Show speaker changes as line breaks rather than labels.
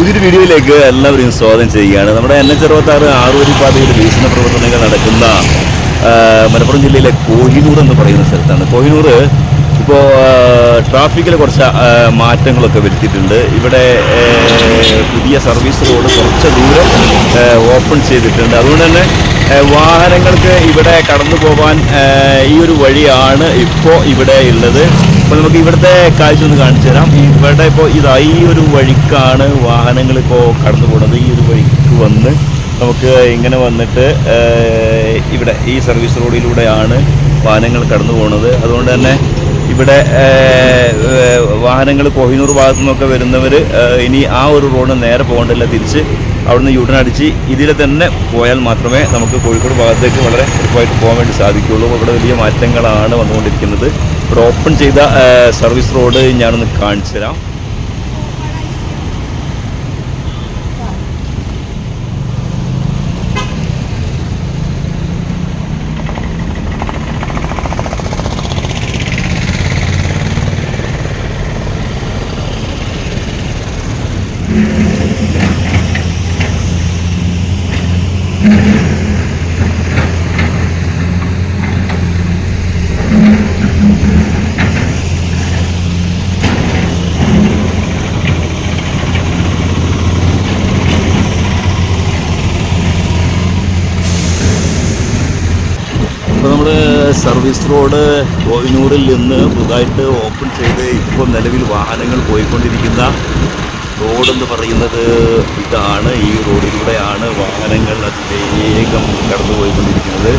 പുതിയൊരു വീഡിയോയിലേക്ക് എല്ലാവരെയും സ്വാഗതം ചെയ്യുകയാണ്. നമ്മുടെ എൻ എച്ച് അറുപത്താറ് ആറുവരി പാതയുടെ വികസന പ്രവർത്തനങ്ങൾ നടക്കുന്ന മലപ്പുറം ജില്ലയിലെ കോഹിനൂർ എന്ന് പറയുന്ന സ്ഥലത്താണ്. കോഹിനൂർ ഇപ്പോൾ ട്രാഫിക്കിൽ കുറച്ച് മാറ്റങ്ങളൊക്കെ വരുത്തിയിട്ടുണ്ട്. ഇവിടെ പുതിയ സർവീസ് റോഡ് കുറച്ച് ദൂരം ഓപ്പൺ ചെയ്തിട്ടുണ്ട്. അതുകൊണ്ട് തന്നെ വാഹനങ്ങൾക്ക് ഇവിടെ കടന്നു പോകാൻ ഈ ഒരു വഴിയാണ് ഇപ്പോൾ ഇവിടെ ഉള്ളത്. അപ്പോൾ നമുക്ക് ഇവിടുത്തെ കാഴ്ച ഒന്ന് കാണിച്ചു തരാം. ഇവിടെ ഇപ്പോൾ ഇതാ ഈ ഒരു വഴിക്കാണ് വാഹനങ്ങൾ ഇപ്പോൾ കടന്നു പോകുന്നത് ഈ ഒരു വഴിക്ക് വന്ന് നമുക്ക് ഇങ്ങനെ വന്നിട്ട് ഇവിടെ ഈ സർവീസ് റോഡിലൂടെയാണ് വാഹനങ്ങൾ കടന്നു പോകുന്നത് അതുകൊണ്ട് തന്നെ ഇവിടെ വാഹനങ്ങൾ കോഹിനൂർ ഭാഗത്തു നിന്നൊക്കെ വരുന്നവർ ഇനി ആ ഒരു റോഡ് നേരെ പോകേണ്ടില്ല തിരിച്ച് അവിടുന്ന് യൂട്ടൺ അടിച്ച് ഇതിൽ തന്നെ പോയാൽ മാത്രമേ നമുക്ക് കോഴിക്കോട് ഭാഗത്തേക്ക് വളരെ എളുപ്പമായിട്ട് പോകാൻ വേണ്ടി സാധിക്കുകയുള്ളൂ. ഇവിടെ വലിയ മാറ്റങ്ങളാണ് വന്നുകൊണ്ടിരിക്കുന്നത്. ഇവിടെ ഓപ്പൺ ചെയ്ത സർവീസ് റോഡ് ഞാനൊന്ന് കാണിച്ചു തരാം സർവീസ് റോഡ് കോഹിനൂറിൽ നിന്ന് പുതുതായിട്ട് ഓപ്പൺ ചെയ്ത് ഇപ്പോൾ നിലവിൽ വാഹനങ്ങൾ പോയിക്കൊണ്ടിരിക്കുന്ന റോഡെന്ന് പറയുന്നത് ഇതാണ്. ഈ റോഡിലൂടെയാണ് വാഹനങ്ങൾ അതിവേഗം കടന്നു പോയിക്കൊണ്ടിരിക്കുന്നത്